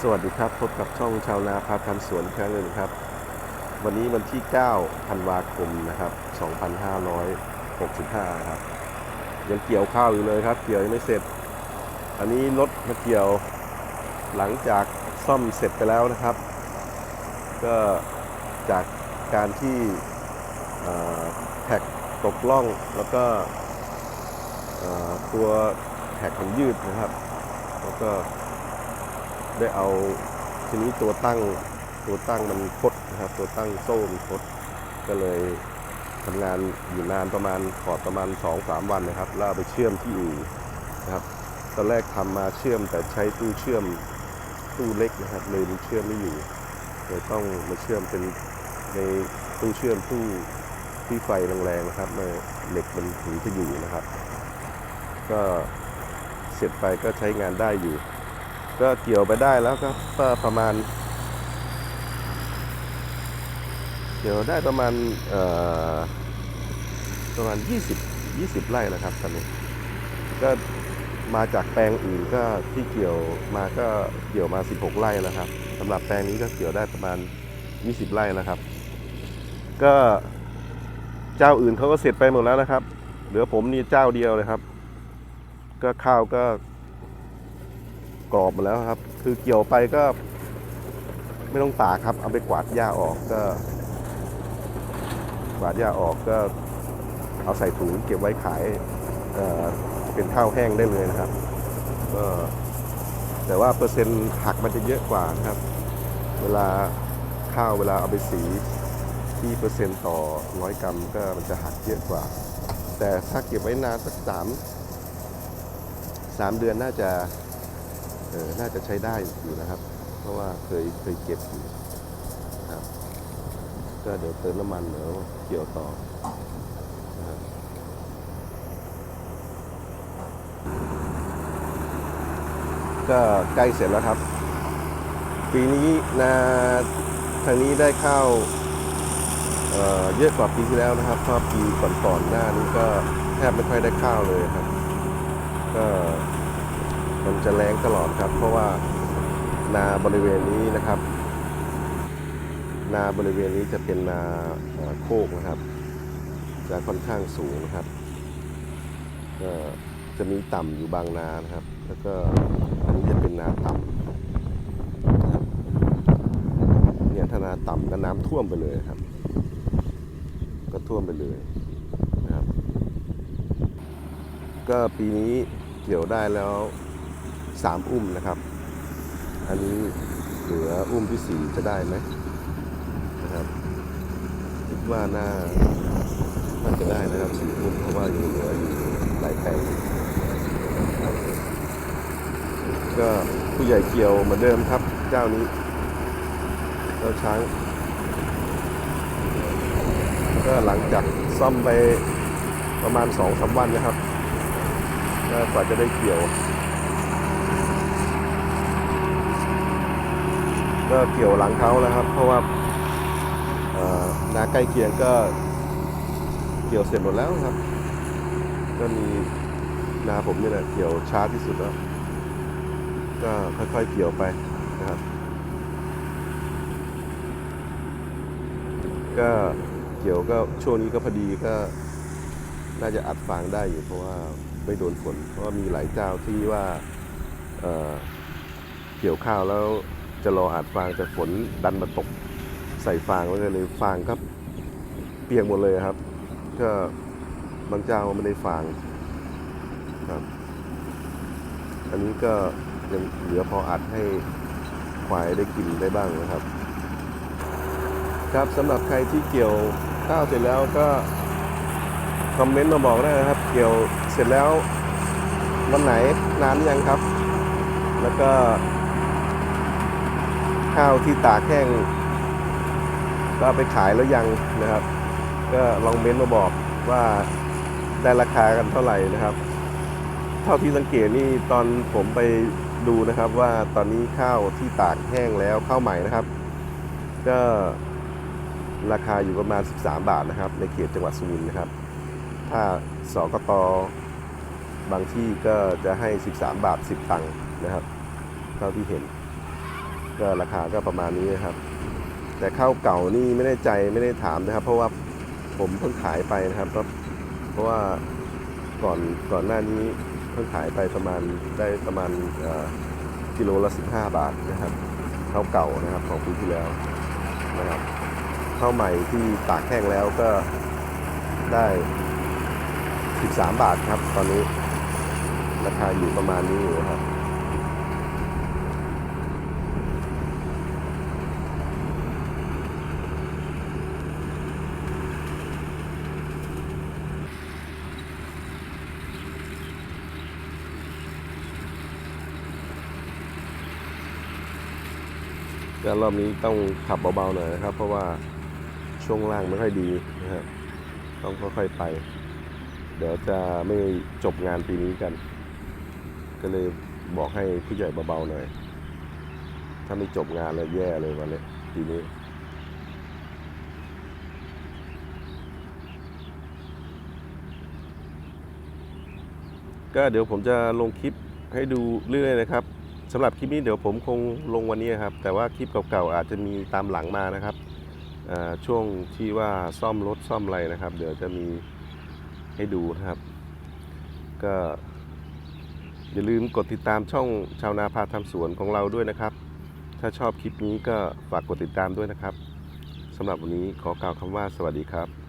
สวัสดีครับ พบกับช่องชาวนาพาทำสวนครั้งหนึ่งครับ วันนี้วันที่ 9 ธันวาคมนะครับ 2565 ครับ ยังเกี่ยวข้าวอยู่เลยครับ เกี่ยวยังไม่เสร็จ อันนี้รถมาเกี่ยวหลังจากซ่อมเสร็จไปแล้วนะครับ ก็จากการที่แท็กตกล่องแล้วก็ตัวแท็กมันยืดนะครับ แล้วก็ ได้เอาทีนี้ตัวตั้งตัวตั้งมันคดนะครับ ตัวตั้งโซ่มันคดก็เลยทำงานอยู่นานประมาณขอดประมาณ2อสามวันนะครับ แล้วเอาไปเชื่อมที่อู่นะครับตอนแรกทำมาเชื่อมแต่ใช้ตู้เชื่อมตู้เล็กนะครับ เลยมันเชื่อมไม่อยู่เลยต้องมาเชื่อมเป็นในตู้เชื่อมตู้ที่ไฟแรงๆนะครับมาเหล็กมันถึงจะอยู่นะครับ ก็เสร็จไปก็ใช้งานได้อยู่ ก็เกี่ยวไปได้แล้วก็ประมาณ เกี่ยวได้ประมาณประมาณ 20 20 ไร่แล้วครับตอนนี้ ก็มาจากแปลงอื่นก็ที่เกี่ยวมาก็เกี่ยวมา 16 ไร่แล้วครับสำหรับแปลงนี้ก็เกี่ยวได้ประมาณ 20 ไร่แล้วครับ ก็เจ้าอื่นเขาก็เสร็จไปหมดแล้วนะครับ เหลือผมนี่เจ้าเดียวเลยครับ ก็ข้าวก็ กรอบหมาแล้วครับ คือเกี่ยวไปก็ ไม่ต้องตากครับ เอาไปกวาดหญ้าออกก็ กวาดหญ้าออกก็ เอาใส่ถุงเก็บไว้ขายเเป็นข้าวแห้งได้เลยนะครับก็แต่ว่าเปอร์เซ็นต์หักมันจะเยอะกว่านะครับ เวลาข้าวเวลาเอาไปสีที่เปอร์เซ็นต์ต่อร้อยกรัมก็มันจะหักเยอะกว่า แต่ถ้าเก็บไว้นานสักสามสามเดือนน่าจะ ออน่าจะใช้ได้อยู่นะครับ เพราะว่าเคยเคยเก็บอยู่ครับ ก็เดี๋ยวเติมน้ำมันเดี๋ยวเกี่ยวต่อนะครับก็ใกล้เสร็จแล้วครับ ปีนี้นาทางนี้ได้ข้าวเเยอะกว่าปีที่แล้วนะครับเพราะปีก่อนๆหน้านี้ก็แทบไม่ค่อยได้ข้าวเลยครับ ก็ มันจะแรงตลอดครับ เพราะว่านาบริเวณนี้นะครับ นาบริเวณนี้จะเป็นนาโคกนะครับ จะค่อนข้างสูงนะครับก็จะมีต่ำอยู่บางนานะครับ แล้วก็อันนี้จะเป็นนาต่ำเนี่ยถ้านาต่ำก็น้ำท่วมไปเลยครับ ก็ท่วมไปเลยนะครับ ก็ปีนี้เกี่ยวได้แล้ว สามอุ้มนะครับ อันนี้เหลืออุ้มที่สี่จะได้ไหมนะครับคิดว่าน่าน่าจะได้นะครับสี่อุ้มเพราะว่ายังเหลืออยู่หลายแปลงก็ผู้ใหญ่เกี่ยวเหมือนเดิมครับ เจ้านี้เจ้าช้าง ก็หลังจากซ่อมไปประมาณสองสามวันนะครับ ก็กว่าจะได้เกี่ยว ก็เกี่ยวหลังเขาแล้วครับ เพราะว่านาใกล้เคียงก็เกี่ยวเสร็จหมดแล้วครับ ก็มีนาผมนี่แหละเกี่ยวช้าที่สุดแล้ว ก็ค่อยๆเกี่ยวไปนะครับ ก็เกี่ยวก็ช่วงนี้ก็พอดีก็น่าจะอัดฟางได้อยู่เพราะว่าไม่โดนฝน เพราะว่ามีหลายเจ้าที่ว่าเเกี่ยวข้าวแล้ว จะรออัดฟางแต่ฝนดันมาตกใส่ฟางแล้วก็เลยฟางก็เปียกหมดเลยครับ ก็บางเจ้าไม่ได้ฟางครับ อันนี้ก็ยังเหลือพออัดให้ควายได้กินได้บ้างนะครับ ครับสำหรับใครที่เกี่ยวข้าวเสร็จแล้วก็คอมเมนต์มาบอกได้นะครับ เกี่ยวเสร็จแล้ววันไหนนานยังครับ แล้วก็ ข้าวที่ตากแห้งก็ไปขายแล้วยังนะครับ ก็ลองเม้นต์มาบอกว่าได้ราคากันเท่าไหร่นะครับ เท่าที่สังเกตนี่ตอนผมไปดูนะครับว่าตอนนี้ข้าวที่ตากแห้งแล้วข้าวใหม่นะครับ ก็ราคาอยู่ประมาณ 13 บาทนะครับ ในเขตจังหวัดสุรินทร์นะครับ ถ้าสกตบางที่ก็จะให้ 13 บาท 10 ตังค์นะครับ เท่าที่เห็น ก็ราคาก็ประมาณนี้นะครับ แต่ข้าวเก่านี่ไม่ได้ใจไม่ได้ถามนะครับ เพราะว่าผมเพิ่งขายไปนะครับเพราะเพราะว่าก่อนก่อนหน้านี้เพิ่งขายไปประมาณได้ประมาณกิโลละ 15 บาทนะครับข้าวเก่านะครับของปีที่แล้วนะครับข้าวใหม่ที่ตากแห้งแล้วก็ได้ 13 บาทครับ ตอนนี้ราคาอยู่ประมาณนี้อยู่ครับ ก็รอบนี้ต้องขับเบาๆหน่อยนะครับ เพราะว่าช่วงล่างไม่ค่อยดีนะฮะต้องค่อยๆไป เดี๋ยวจะไม่จบงานปีนี้กัน ก็เลยบอกให้ผู้ใหญ่เบาๆหน่อย ถ้าไม่จบงานเลยแย่เลยวันนี้ปีนี้ก็เดี๋ยวผมจะลงคลิปให้ดูเรื่อยๆนะครับ สำหรับคลิปนี้เดี๋ยวผมคงลงวันนี้ครับ แต่ว่าคลิปเก่าๆอาจจะมีตามหลังมานะครับช่วงที่ว่าซ่อมรถซ่อมอะไรนะครับ เดี๋ยวจะมีให้ดูนะครับ ก็อย่าลืมกดติดตามช่องชาวนาพาทำสวนของเราด้วยนะครับ ถ้าชอบคลิปนี้ก็ฝากกดติดตามด้วยนะครับสำหรับวันนี้ขอกล่าวคำว่าสวัสดีครับ